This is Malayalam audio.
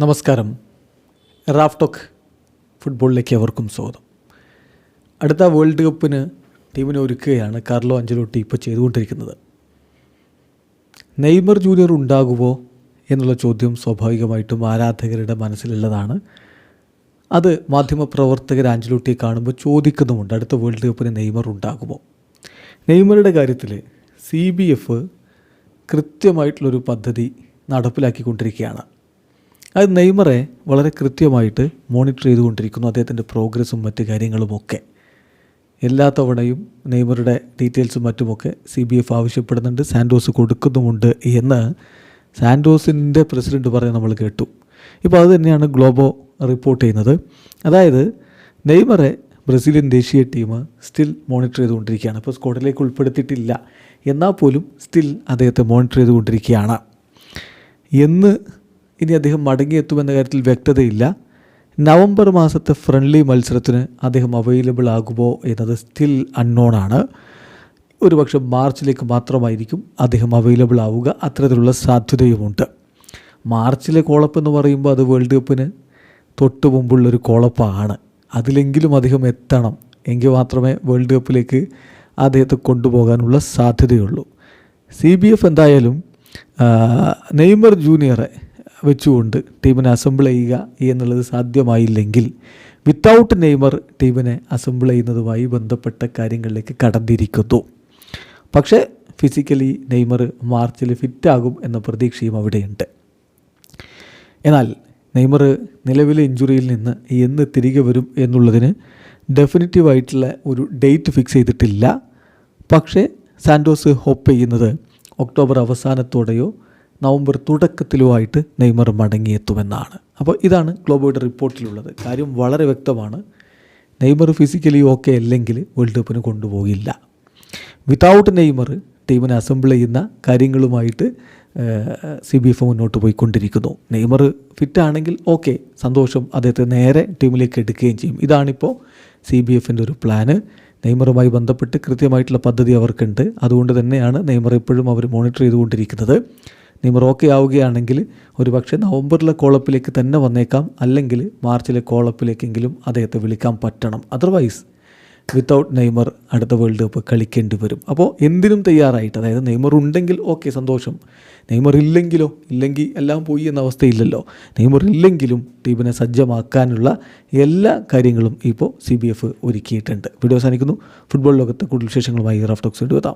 നമസ്കാരം. റാഫ്ടോക്ക് ഫുട്ബോളിലേക്ക് അവർക്കും സ്വാഗതം. അടുത്ത വേൾഡ് കപ്പിന് ടീമിനെ ഒരുക്കുകയാണ് കാർലോ അഞ്ചലോട്ടി ഇപ്പോൾ ചെയ്തുകൊണ്ടിരിക്കുന്നത്. നെയ്മർ ജൂനിയർ ഉണ്ടാകുമോ എന്നുള്ള ചോദ്യം സ്വാഭാവികമായിട്ടും ആരാധകരുടെ മനസ്സിലുള്ളതാണ്. അത് മാധ്യമപ്രവർത്തകർ ആഞ്ചലോട്ടിയെ കാണുമ്പോൾ ചോദിക്കുന്നുമുണ്ട് അടുത്ത വേൾഡ് കപ്പിന് നെയ്മർ ഉണ്ടാകുമോ? നെയ്മറുടെ കാര്യത്തിൽ സി ബി എഫ് കൃത്യമായിട്ടുള്ളൊരു പദ്ധതി നടപ്പിലാക്കിക്കൊണ്ടിരിക്കുകയാണ്. അത് നെയ്മറെ വളരെ കൃത്യമായിട്ട് മോണിറ്റർ ചെയ്തുകൊണ്ടിരിക്കുന്നു അദ്ദേഹത്തിന്റെ പ്രോഗ്രസ്സും മറ്റ് കാര്യങ്ങളുമൊക്കെ. എല്ലാ തവണയും നെയ്മറുടെ ഡീറ്റെയിൽസും മറ്റുമൊക്കെ സി ബി എഫ് ആവശ്യപ്പെടുന്നുണ്ട് സാൻഡോസ് കൊടുക്കുന്നുമുണ്ട് എന്ന് സാൻഡോസിന്റെ പ്രസിഡന്റ് പറയാൻ നമ്മൾ കേട്ടു. ഇപ്പോൾ അത് തന്നെയാണ് ഗ്ലോബോ റിപ്പോർട്ട് ചെയ്യുന്നത്. അതായത് നെയ്മറെ ബ്രസീലിയൻ ദേശീയ ടീം സ്റ്റിൽ മോണിറ്റർ ചെയ്തുകൊണ്ടിരിക്കുകയാണ്. ഇപ്പോൾ സ്ക്വാഡിലേക്ക് ഉൾപ്പെടുത്തിയിട്ടില്ല. എന്നാൽ പോലും സ്റ്റിൽ അദ്ദേഹത്തെ മോണിറ്റർ ചെയ്തുകൊണ്ടിരിക്കുകയാണ്. എന്ന് ഇനി അദ്ദേഹം മടങ്ങിയെത്തുമെന്ന കാര്യത്തിൽ വ്യക്തതയില്ല. നവംബർ മാസത്തെ ഫ്രണ്ട്ലി മത്സരത്തിന് അദ്ദേഹം അവൈലബിൾ ആകുമോ എന്നത് സ്റ്റിൽ അൺനോൺ ആണ്. ഒരുപക്ഷെ മാർച്ചിലേക്ക് മാത്രമായിരിക്കും അദ്ദേഹം അവൈലബിൾ ആവുക. അത്തരത്തിലുള്ള സാധ്യതയുമുണ്ട്. മാർച്ചിലെ കോളപ്പ് എന്ന് പറയുമ്പോൾ അത് വേൾഡ് കപ്പിന് തൊട്ട് മുമ്പുള്ളൊരു കോളപ്പാണ്. അതിലെങ്കിലും അദ്ദേഹം എത്തണം. എങ്കിൽ മാത്രമേ വേൾഡ് കപ്പിലേക്ക് അദ്ദേഹത്തെ കൊണ്ടുപോകാനുള്ള സാധ്യതയുള്ളൂ. സി ബി എഫ് എന്തായാലും നെയ്മർ ജൂനിയറെ വെച്ചുകൊണ്ട് ടീമിനെ അസംബിൾ ചെയ്യുക എന്നുള്ളത് സാധ്യമായില്ലെങ്കിൽ വിത്തൗട്ട് നെയ്മർ ടീമിനെ അസംബിൾ ചെയ്യുന്നതുമായി ബന്ധപ്പെട്ട കാര്യങ്ങളിലേക്ക് കടന്നിരിക്കുന്നു. പക്ഷേ ഫിസിക്കലി നെയ്മർ മാർച്ചിൽ ഫിറ്റാകും എന്ന പ്രതീക്ഷയും അവിടെയുണ്ട്. എന്നാൽ നെയ്മർ നിലവിലെ ഇഞ്ചുറിയിൽ നിന്ന് എന്ന് തിരികെ വരും എന്നുള്ളതിന് ഡെഫിനറ്റീവായിട്ടുള്ള ഒരു ഡേറ്റ് ഫിക്സ് ചെയ്തിട്ടില്ല. പക്ഷേ സാൻഡോസ് ഹോപ്പ് ചെയ്യുന്നത് ഒക്ടോബർ അവസാനത്തോടെയോ നവംബർ തുടക്കത്തിലുമായിട്ട് നെയ്മർ മടങ്ങിയെത്തുമെന്നാണ്. അപ്പോൾ ഇതാണ് ഗ്ലോബോയുടെ റിപ്പോർട്ടിലുള്ളത്. കാര്യം വളരെ വ്യക്തമാണ്. നെയ്മർ ഫിസിക്കലി ഓക്കെ അല്ലെങ്കിൽ വേൾഡ് കപ്പിന് കൊണ്ടുപോകില്ല. വിതൗട്ട് നെയ്മർ ടീമിനെ അസംബിൾ ചെയ്യുന്ന കാര്യങ്ങളുമായിട്ട് സി ബി എഫ് മുന്നോട്ട് പോയിക്കൊണ്ടിരിക്കുന്നു. നെയ്മർ ഫിറ്റാണെങ്കിൽ ഓക്കെ സന്തോഷം. അദ്ദേഹത്തെ നേരെ ടീമിലേക്ക് എടുക്കുകയും ചെയ്യും. ഇതാണിപ്പോൾ സി ബി എഫിന്റെ ഒരു പ്ലാന് നെയ്മറുമായി ബന്ധപ്പെട്ട് കൃത്യമായിട്ടുള്ള പദ്ധതി അവർക്കുണ്ട്. അതുകൊണ്ട് തന്നെയാണ് നെയ്മർ എപ്പോഴും അവർ മോണിറ്റർ ചെയ്തുകൊണ്ടിരിക്കുന്നത്. നെയ്മർ ഓക്കെ ആവുകയാണെങ്കിൽ ഒരു പക്ഷേ നവംബറിലെ കോളപ്പിലേക്ക് തന്നെ വന്നേക്കാം. അല്ലെങ്കിൽ മാർച്ചിലെ കോളപ്പിലേക്കെങ്കിലും അദ്ദേഹത്തെ വിളിക്കാൻ പറ്റണം. അതർവൈസ് വിത്തൗട്ട് നെയ്മർ അടുത്ത വേൾഡ് കപ്പ് കളിക്കേണ്ടി വരും. അപ്പോൾ എന്തിനും തയ്യാറായിട്ട് അതായത് നെയ്മർ ഉണ്ടെങ്കിൽ ഓക്കെ സന്തോഷം. നെയ്മർ ഇല്ലെങ്കിലോ? ഇല്ലെങ്കിൽ എല്ലാം പോയി എന്ന അവസ്ഥയില്ലല്ലോ. നെയ്മർ ഇല്ലെങ്കിലും ടീമിനെ സജ്ജമാക്കാനുള്ള എല്ലാ കാര്യങ്ങളും ഇപ്പോൾ സി ബി എഫ് ഒരുക്കിയിട്ടുണ്ട്. വീഡിയോ അവസാനിക്കുന്നു. ഫുട്ബോൾ ലോകത്തെ കൂടുതൽ വിശേഷങ്ങളുമായി റഫ് ടോക്സ് എത്താം.